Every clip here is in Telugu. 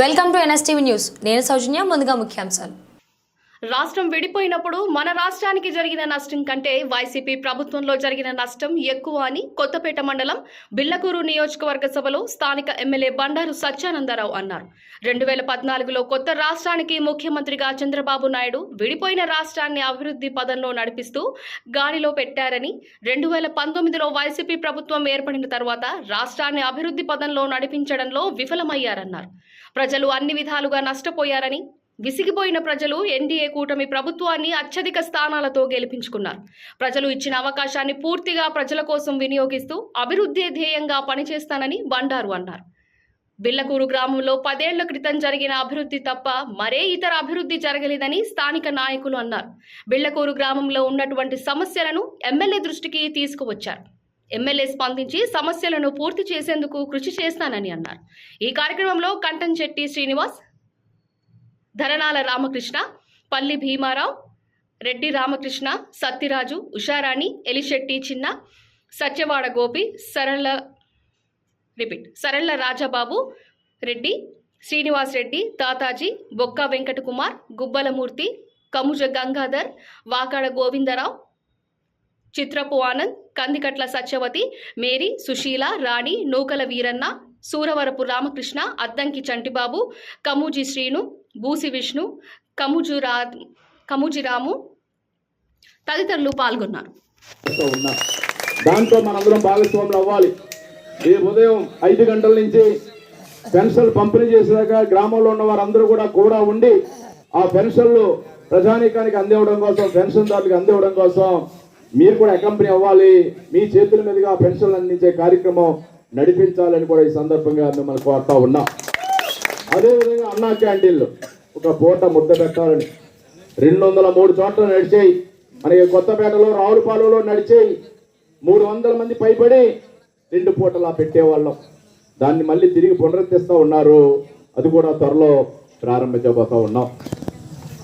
Welcome to NSTV news. నేను సౌజన్య ముందుగా ముఖ్యాంశాలు. రాష్ట్రం విడిపోయినప్పుడు మన రాష్ట్రానికి జరిగిన నష్టం కంటే వైసీపీ ప్రభుత్వంలో జరిగిన నష్టం ఎక్కువ అని కొత్తపేట మండలం బిల్లకూరు నియోజకవర్గ సభలో స్థానిక ఎమ్మెల్యే బండారు సత్యానందరావు అన్నారు. రెండు వేల పద్నాలుగులో కొత్త రాష్ట్రానికి ముఖ్యమంత్రిగా చంద్రబాబు నాయుడు విడిపోయిన రాష్ట్రాన్ని అభివృద్ధి పదంలో నడిపిస్తూ గాడిలో పెట్టారని రెండు వేల పంతొమ్మిదిలో వైసీపీ ప్రభుత్వం ఏర్పడిన తర్వాత రాష్ట్రాన్ని అభివృద్ధి పదంలో నడిపించడంలో విఫలమయ్యారన్నారు. ప్రజలు అన్ని విధాలుగా నష్టపోయారని విసిగిపోయిన ప్రజలు ఎన్డీఏ కూటమి ప్రభుత్వాన్ని అత్యధిక స్థానాలతో గెలిపించుకున్నారు. ప్రజలు ఇచ్చిన అవకాశాన్ని పూర్తిగా ప్రజల కోసం వినియోగిస్తూ అభివృద్ధి ధ్యేయంగా పనిచేస్తానని బండారు అన్నారు. బిల్లకూరు గ్రామంలో పదేళ్ళ క్రితం జరిగిన అభివృద్ధి తప్ప మరే ఇతర అభివృద్ధి జరగలేదని స్థానిక నాయకులు అన్నారు. బిల్లకూరు గ్రామంలో ఉన్నటువంటి సమస్యలను ఎమ్మెల్యే దృష్టికి తీసుకువచ్చారు. ఎమ్మెల్యే స్పందించి సమస్యలను పూర్తి చేసేందుకు కృషి చేస్తానని అన్నారు. ఈ కార్యక్రమంలో కంటంచెట్టి శ్రీనివాస్ ధరణాల రామకృష్ణ పల్లి భీమారావు రెడ్డి రామకృష్ణ సత్యరాజు ఉషారాణి ఎలిశెట్టి చిన్న సత్యవాడ గోపి సరళ రిపీట్ సరళ రాజాబాబు రెడ్డి శ్రీనివాస్ రెడ్డి తాతాజీ బొక్క వెంకటకుమార్ గుబ్బలమూర్తి కముజ గంగాధర్ వాకాడ గోవిందరావు చిత్రపు ఆనంద్ కందికట్ల సత్యవతి మేరీ సుశీల రాణి నూకల వీరన్న సూరవరపు రామకృష్ణ అద్దంకి చంటిబాబు కమూజి శ్రీను బూసి విష్ణు కముజు రా కముజిరాము తదితరులు పాల్గొన్నారు. దాంతో మనందరం భాగస్వాములు అవ్వాలి. ఈ ఉదయం ఐదు గంటల నుంచి పెన్షన్లు పంపిణీ చేసేదాకా గ్రామంలో ఉన్న వారందరూ కూడా కూడా ఉండి ఆ పెన్షన్లు ప్రజానీకానికి అందివ్వడం కోసం పెన్షన్దారులకు అందివ్వడం కోసం మీరు కూడా అకంపెనీ అవ్వాలి. మీ చేతుల మీదుగా పెన్షన్లు అందించే కార్యక్రమం నడిపించాలని కూడా ఈ సందర్భంగా మిమ్మల్ని కోరుతా ఉన్నాం. అదేవిధంగా అన్నా క్యాంటీన్లు. ఒక పూట ముద్ద పెట్టాలని. రెండు వందల మూడు చోట్ల నడిచేయి. మనకి కొత్తపేటలో రావులపాలెంలో నడిచేయి. మూడు వందల మంది పైబడి రెండు పూటలా పెట్టేవాళ్ళం. దాన్ని మళ్ళీ తిరిగి పునరుద్ధరిస్తూ ఉన్నారు. అది కూడా త్వరలో ప్రారంభించబోతూ ఉన్నాం.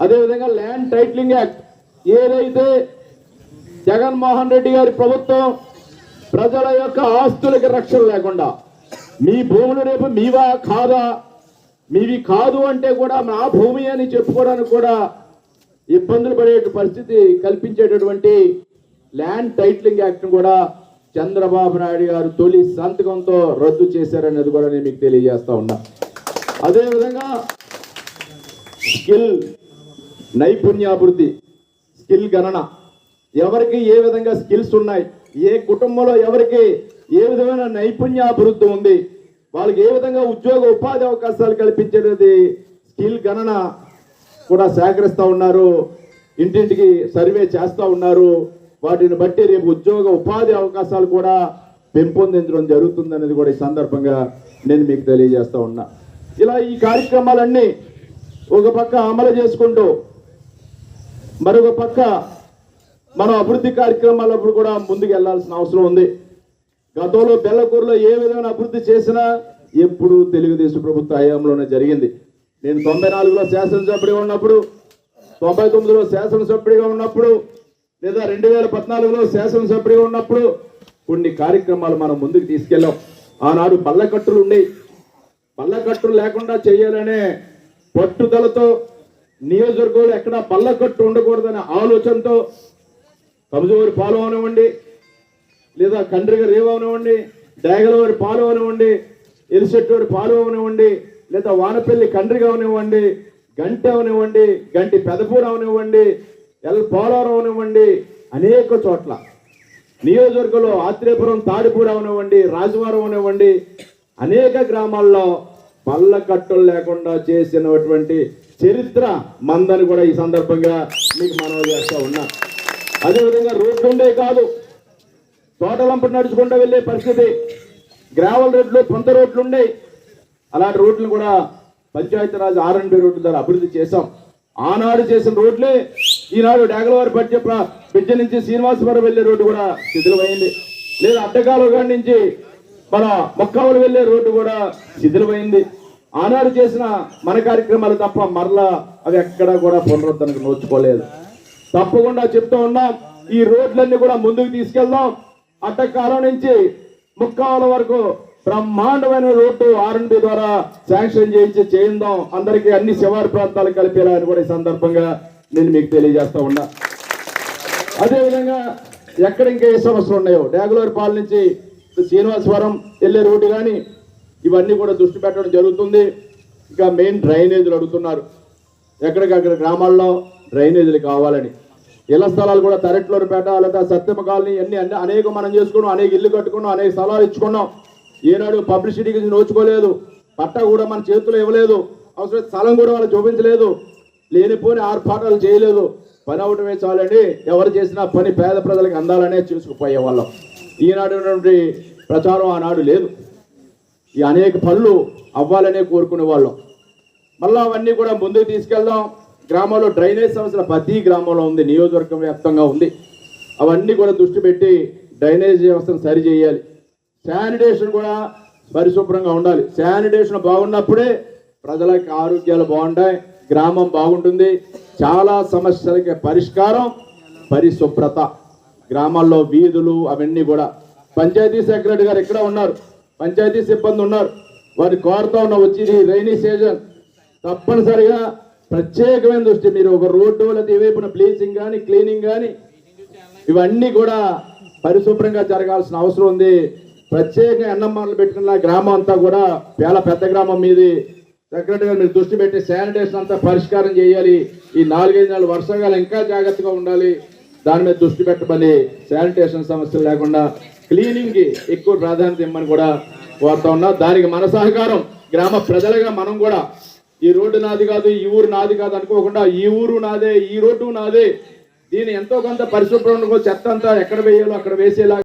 అదేవిధంగా ల్యాండ్ టైటిలింగ్ యాక్ట్. ఏదైతే జగన్మోహన్ రెడ్డి గారి ప్రభుత్వం ప్రజల యొక్క ఆస్తులకి రక్షణ లేకుండా మీ భూములు రేపు మీవా కాదా? మీవి కాదు అంటే కూడా నా భూమి అని చెప్పుకోవడానికి కూడా ఇబ్బందులు పడే పరిస్థితి కల్పించేటటువంటి ల్యాండ్ టైటిలింగ్ యాక్ట్ను కూడా చంద్రబాబు నాయుడు గారు తొలి సంతకంతో రద్దు చేశారనేది కూడా నేను మీకు తెలియజేస్తా ఉన్నా. అదేవిధంగా స్కిల్ నైపుణ్యాభివృద్ధి స్కిల్ గణన ఎవరికి ఏ విధంగా స్కిల్స్ ఉన్నాయి ఏ కుటుంబంలో ఎవరికి ఏ విధమైన నైపుణ్యాభివృద్ధి ఉంది వాళ్ళకి ఏ విధంగా ఉద్యోగ ఉపాధి అవకాశాలు కల్పించేది స్కిల్ గణన కూడా సేకరిస్తూ ఉన్నారు ఇంటింటికి సర్వే చేస్తూ ఉన్నారు వాటిని బట్టి రేపు ఉద్యోగ ఉపాధి అవకాశాలు కూడా పెంపొందించడం జరుగుతుందనేది కూడా ఈ సందర్భంగా నేను మీకు తెలియజేస్తూ ఉన్నా. ఇలా ఈ కార్యక్రమాలన్నీ ఒక పక్క అమలు చేసుకుంటూ మరొక పక్క మనం అభివృద్ధి కార్యక్రమాలప్పుడు కూడా ముందుకు వెళ్ళాల్సిన అవసరం ఉంది. గతంలో బెల్లకూరులో ఏ విధమైన అభివృద్ధి చేసినా ఎప్పుడు తెలుగుదేశం ప్రభుత్వ హయాంలోనే జరిగింది. నేను తొంభై నాలుగులో శాసనసభ్యుడిగా ఉన్నప్పుడు తొంభై తొమ్మిదిలో శాసనసభ్యుడిగా ఉన్నప్పుడు లేదా రెండు వేల పద్నాలుగులో శాసనసభ్యుడిగా ఉన్నప్పుడు కొన్ని కార్యక్రమాలు మనం ముందుకు తీసుకెళ్ళాం. ఆనాడు బల్లకట్టులు ఉండేవి. బల్లకట్టులు లేకుండా చేయాలనే పట్టుదలతో నియోజకవర్గంలో ఎక్కడ బల్లకట్టు ఉండకూడదనే ఆలోచనతో కమజోరి పాలు అవనివ్వండి లేదా కండ్రిగ రేవు అవనివ్వండి డేగలవారి పాలు అవనివ్వండి ఎలిసెట్టూరి పాలు అవనివ్వండి లేదా వానపల్లి కండ్రిగా అవనివ్వండి గంట అవనివ్వండి గంటి పెదపూర అవనివ్వండి ఎల్ పోలవరం అవనివ్వండి అనేక చోట్ల. నియోజకవర్గంలో ఆత్రేపురం తాడిపూడి అవనివ్వండి రాజవారం అవనివ్వండి అనేక గ్రామాల్లో పళ్ళ కట్టులు లేకుండా చేసినటువంటి చరిత్ర మందని కూడా ఈ సందర్భంగా మీకు మనవి చేస్తూ ఉన్నా. అదేవిధంగా రోడ్లు ఉండే కాదు. తోటలంపటి నడుచుకుంటూ వెళ్ళే పరిస్థితి. గ్రావల్ రోడ్లు పొంత రోడ్లు అలాంటి రోడ్లు కూడా పంచాయతీరాజ్ ఆర్ అండ్ రోడ్ల ద్వారా అభివృద్ధి చేశాం. ఆనాడు చేసిన రోడ్లే ఈనాడు డేగలవారి పట్ల బిడ్జ నుంచి శ్రీనివాసపురం వెళ్ళే రోడ్డు కూడా శిథిలమైంది. లేదా అడ్డకాలుగాడి నుంచి మన మొక్కవలు వెళ్ళే రోడ్డు కూడా శిథిలమైంది. ఆనాడు చేసిన మన కార్యక్రమాలు తప్ప మరలా అవి ఎక్కడా కూడా పునరుద్ధరణకు నోచుకోలేదు. తప్పకుండా చెప్తూ ఉన్నాం. ఈ రోడ్లన్నీ కూడా ముందుకు తీసుకెళ్దాం. అడ్డకాలం నుంచి ముక్కాల వరకు బ్రహ్మాండమైన రోడ్డు ఆర్ఎండి ద్వారా శాంక్షన్ చేయించి చేయిందాం. అందరికీ అన్ని శివారు ప్రాంతాలు కలిపేలా అని కూడా ఈ సందర్భంగా నేను మీకు తెలియజేస్తా ఉన్నా. అదేవిధంగా ఎక్కడ ఇంకా ఏ సమస్యలు ఉన్నాయో డాగులూరుపాల నుంచి శ్రీనివాసవరం వెళ్ళే రోడ్డు కానీ ఇవన్నీ కూడా దృష్టి పెట్టడం జరుగుతుంది. ఇంకా మెయిన్ డ్రైనేజీలు అడుగుతున్నారు. ఎక్కడికక్కడ గ్రామాల్లో డ్రైనేజీలు కావాలని. ఇళ్ళ స్థలాలు కూడా తరెట్లూరుపేట లేదా సత్యమ కాలనీ అన్ని అన్ని అనేక మనం చేసుకున్నాం అనేక ఇల్లు కట్టుకున్నాం అనేక స్థలాలు ఇచ్చుకున్నాం. ఏనాడు పబ్లిసిటీకి నోచుకోలేదు. పట్టా కూడా మన చేతులు ఇవ్వలేదు. అవసరం స్థలం కూడా వాళ్ళు చూపించలేదు. లేనిపోని ఆర్పాటాలు చేయలేదు. పని అవటమే చాలండి. ఎవరు చేసినా పని పేద ప్రజలకు అందాలనే చూసుకుపోయే వాళ్ళం. ఈనాడు ప్రచారం ఆనాడు లేదు. ఈ అనేక పనులు అవ్వాలనే కోరుకునే వాళ్ళం. మళ్ళీ అవన్నీ కూడా ముందుకు తీసుకెళ్దాం. గ్రామంలో డ్రైనేజ్ సమస్య ప్రతి గ్రామంలో ఉంది నియోజకవర్గం వ్యాప్తంగా ఉంది. అవన్నీ కూడా దృష్టి పెట్టి డ్రైనేజ్ వ్యవస్థను సరి చేయాలి. శానిటేషన్ కూడా పరిశుభ్రంగా ఉండాలి. శానిటేషన్ బాగున్నప్పుడే ప్రజలకు ఆరోగ్యాలు బాగుంటాయి గ్రామం బాగుంటుంది. చాలా సమస్యలకి పరిష్కారం పరిశుభ్రత. గ్రామాల్లో వీధులు అవన్నీ కూడా. పంచాయతీ సెక్రటరీ గారు ఇక్కడ ఉన్నారు? పంచాయతీ సిబ్బంది ఉన్నారు. వారిని కోరుతా ఉన్న వచ్చి రైనీ సీజన్. తప్పనిసరిగా ప్రత్యేకమైన దృష్టి. మీరు ఒక రోడ్డు లేకపోతే ఏవైపున బ్లీచింగ్ కానీ క్లీనింగ్ కానీ ఇవన్నీ కూడా పరిశుభ్రంగా జరగాల్సిన అవసరం ఉంది. ప్రత్యేకంగా ఎన్నమ్మలు పెట్టుకున్న గ్రామం అంతా కూడా చాలా పెద్ద గ్రామం మీది. సెక్రటరీగా మీరు దృష్టి పెట్టి శానిటేషన్ అంతా పరిష్కారం చేయాలి. ఈ నాలుగైదు నెలలు వర్షాకాలం ఇంకా జాగ్రత్తగా ఉండాలి. దాని మీద దృష్టి పెట్టమని శానిటేషన్ సమస్యలు లేకుండా క్లీనింగ్కి ఎక్కువ ప్రాధాన్యత ఇమ్మని కూడా కోరుతా ఉన్నా. దానికి మన సహకారం గ్రామ ప్రజలుగా మనం కూడా ఈ రోడ్డు నాది కాదు ఈ ఊరు నాది కాదు అనుకోకుండా ఈ ఊరు నాదే ఈ రోడ్డు నాదే. దీని ఎంతో కొంత పరిశుభ్రంగా చెత్త అంతా ఎక్కడ వేయాలో అక్కడ వేసేలా